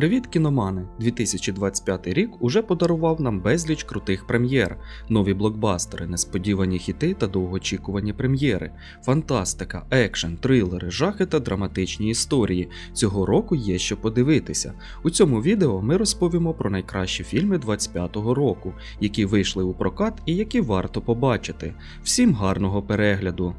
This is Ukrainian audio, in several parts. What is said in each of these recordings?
Привіт, кіномани! 2025 рік уже подарував нам безліч крутих прем'єр, нові блокбастери, несподівані хіти та довгоочікувані прем'єри, фантастика, екшен, трилери, жахи та драматичні історії. Цього року є що подивитися. У цьому відео ми розповімо про найкращі фільми 25-го року, які вийшли у прокат і які варто побачити. Всім гарного перегляду!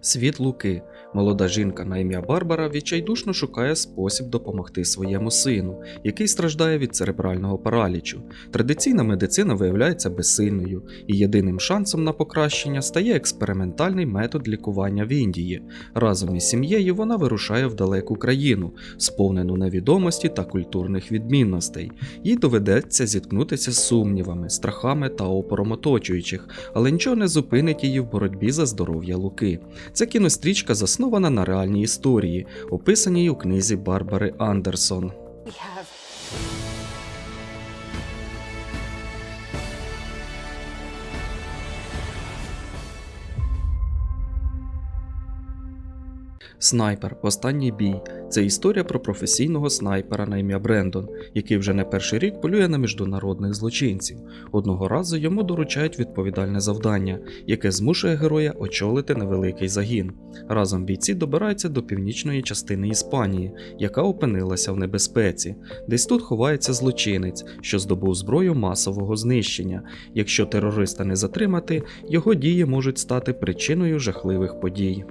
Світ Луки. Молода жінка на ім'я Барбара відчайдушно шукає спосіб допомогти своєму сину, який страждає від церебрального паралічу. Традиційна медицина виявляється безсильною, і єдиним шансом на покращення стає експериментальний метод лікування в Індії. Разом із сім'єю вона вирушає в далеку країну, сповнену невідомості та культурних відмінностей. Їй доведеться зіткнутися з сумнівами, страхами та опором оточуючих, але нічого не зупинить її в боротьбі за здоров'я Луки. Ця кінострічка заснована на реальній історії, описаній у книзі Барбари Андерсон. Снайпер Останній бій це історія про професійного снайпера на ім'я Брендон, який вже не перший рік полює на міжнародних злочинців. Одного разу йому доручають відповідальне завдання, яке змушує героя очолити невеликий загін. Разом бійці добираються до північної частини Іспанії, яка опинилася в небезпеці. Десь тут ховається злочинець, що здобув зброю масового знищення. Якщо терориста не затримати, його дії можуть стати причиною жахливих подій.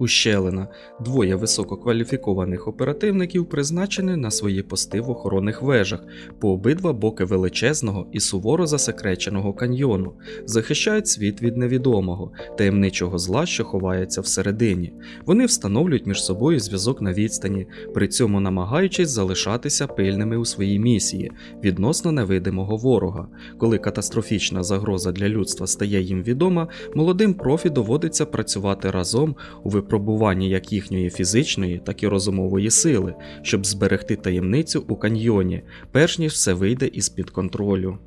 Ущелина. Двоє висококваліфікованих оперативників призначені на свої пости в охоронних вежах по обидва боки величезного і суворо засекреченого каньйону, захищають світ від невідомого, таємничого зла, що ховається всередині. Вони встановлюють між собою зв'язок на відстані, при цьому намагаючись залишатися пильними у своїй місії відносно невидимого ворога. Коли катастрофічна загроза для людства стає їм відома, молодим профі доводиться працювати разом у випробуванні як їхньої фізичної, так і розумової сили, щоб зберегти таємницю у каньйоні, перш ніж все вийде із-під контролю.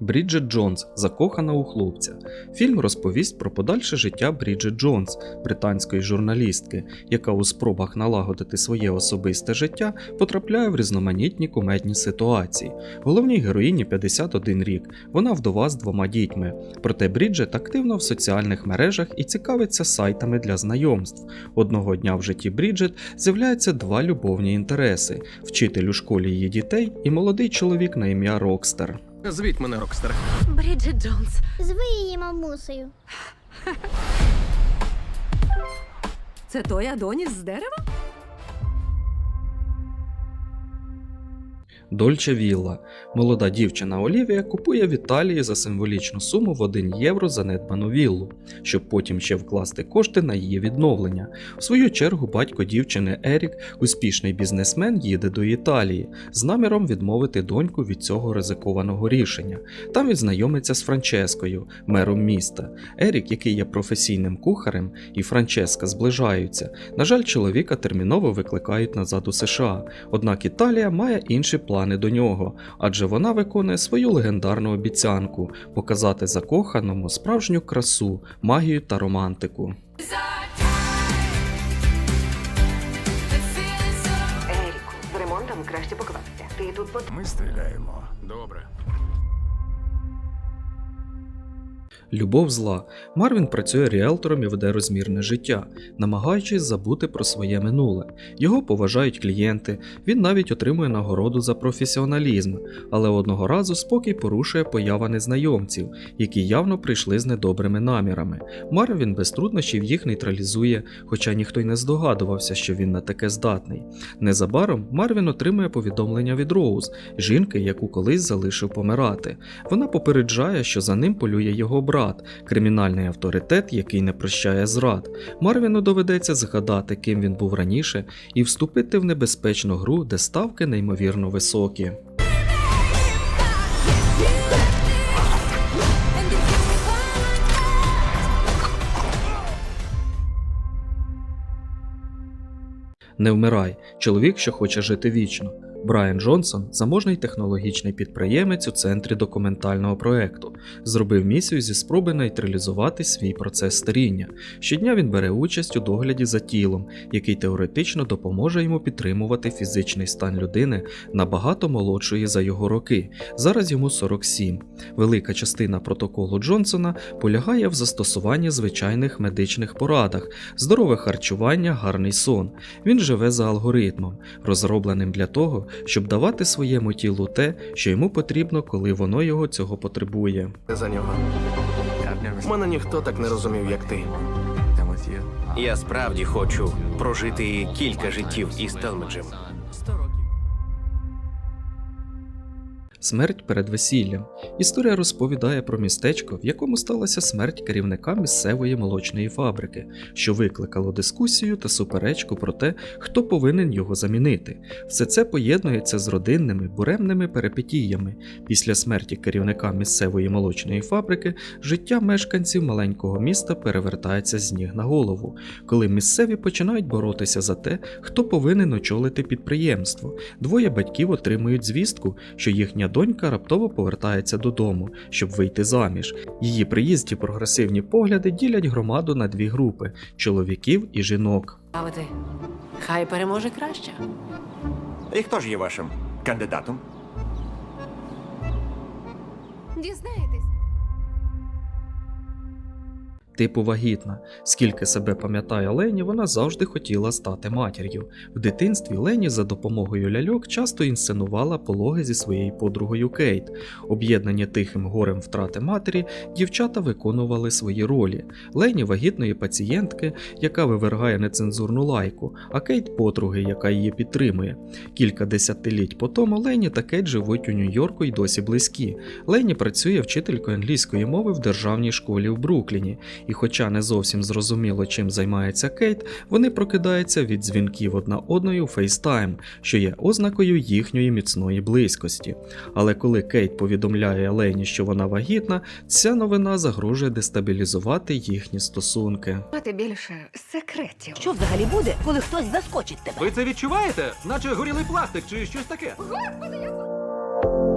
Бріджит Джонс закохана у хлопця. Фільм розповість про подальше життя Бріджит Джонс, британської журналістки, яка у спробах налагодити своє особисте життя потрапляє в різноманітні кумедні ситуації. Головній героїні 51 рік, вона вдова з двома дітьми. Проте Бріджит активно в соціальних мережах і цікавиться сайтами для знайомств. Одного дня в житті Бріджит з'являються два любовні інтереси: вчитель у школі її дітей і молодий чоловік на ім'я Рокстер. Звіть мене, Рокстер. Бріджит Джонс. Зви її мамусею. Це той Адоніс з дерева? Дольче Вілла. Молода дівчина Олівія купує в Італії за символічну суму в 1 євро занедбану віллу, щоб потім ще вкласти кошти на її відновлення. В свою чергу батько дівчини Ерік, успішний бізнесмен, їде до Італії з наміром відмовити доньку від цього ризикованого рішення. Там він знайомиться з Франческою, мером міста. Ерік, який є професійним кухарем, і Франческа зближаються. На жаль, чоловіка терміново викликають назад у США. Однак Італія має інші плани до нього, адже вона виконує свою легендарну обіцянку показати закоханому справжню красу, магію та романтику. Еріку, з ремонтом краще поквапся. Ти тут. Ми стріляємо. Добре. Любов зла. Марвін працює ріелтором і веде розмірне життя, намагаючись забути про своє минуле. Його поважають клієнти, він навіть отримує нагороду за професіоналізм, але одного разу спокій порушує поява незнайомців, які явно прийшли з недобрими намірами. Марвін без труднощів їх нейтралізує, хоча ніхто й не здогадувався, що він на таке здатний. Незабаром Марвін отримує повідомлення від Роуз, жінки, яку колись залишив помирати. Вона попереджає, що за ним полює його брат, кримінальний авторитет, який не прощає зрад. Марвіну доведеться згадати, ким він був раніше, і вступити в небезпечну гру, де ставки неймовірно високі. Не вмирай, чоловік, що хоче жити вічно. Брайан Джонсон, заможний технологічний підприємець у центрі документального проекту, зробив місію зі спроби нейтралізувати свій процес старіння. Щодня він бере участь у догляді за тілом, який теоретично допоможе йому підтримувати фізичний стан людини набагато молодшої за його роки. Зараз йому 47. Велика частина протоколу Джонсона полягає в застосуванні звичайних медичних порадах, здорове харчування, гарний сон. Він живе за алгоритмом, розробленим для того, щоб давати своєму тілу те, що йому потрібно, коли воно його цього потребує. За нього. Мене ніхто так не розумів, як ти. Я справді хочу прожити кілька життів із Телмеджем. Смерть перед весіллям. Історія розповідає про містечко, в якому сталася смерть керівника місцевої молочної фабрики, що викликало дискусію та суперечку про те, хто повинен його замінити. Все це поєднується з родинними буремними перипетіями. Після смерті керівника місцевої молочної фабрики життя мешканців маленького міста перевертається з ніг на голову, коли місцеві починають боротися за те, хто повинен очолити підприємство. Двоє батьків отримують звістку, що їхня донька раптово повертається додому, щоб вийти заміж. Її приїзді прогресивні погляди ділять громаду на дві групи чоловіків і жінок. Ставити. Хай переможе краще. І хто ж є вашим кандидатом? Дізнаєтесь. Типу вагітна. Скільки себе пам'ятає Лені, вона завжди хотіла стати матір'ю. В дитинстві Лені за допомогою ляльок часто інсценувала пологи зі своєю подругою Кейт. Об'єднані тихим горем втрати матері, дівчата виконували свої ролі. Лені вагітної пацієнтки, яка вивергає нецензурну лайку, а Кейт подруги, яка її підтримує. Кілька десятиліть по тому Лені та Кейт живуть у Нью-Йорку й досі близькі. Лені працює вчителькою англійської мови в державній школі в Брукліні. І хоча не зовсім зрозуміло, чим займається Кейт, вони прокидаються від дзвінків одна одної у FaceTime, що є ознакою їхньої міцної близькості. Але коли Кейт повідомляє Лені, що вона вагітна, ця новина загрожує дестабілізувати їхні стосунки. Мати більше секретів. Що взагалі буде, коли хтось заскочить тебе? Ви це відчуваєте? Наче горілий пластик чи щось таке. Господи, я...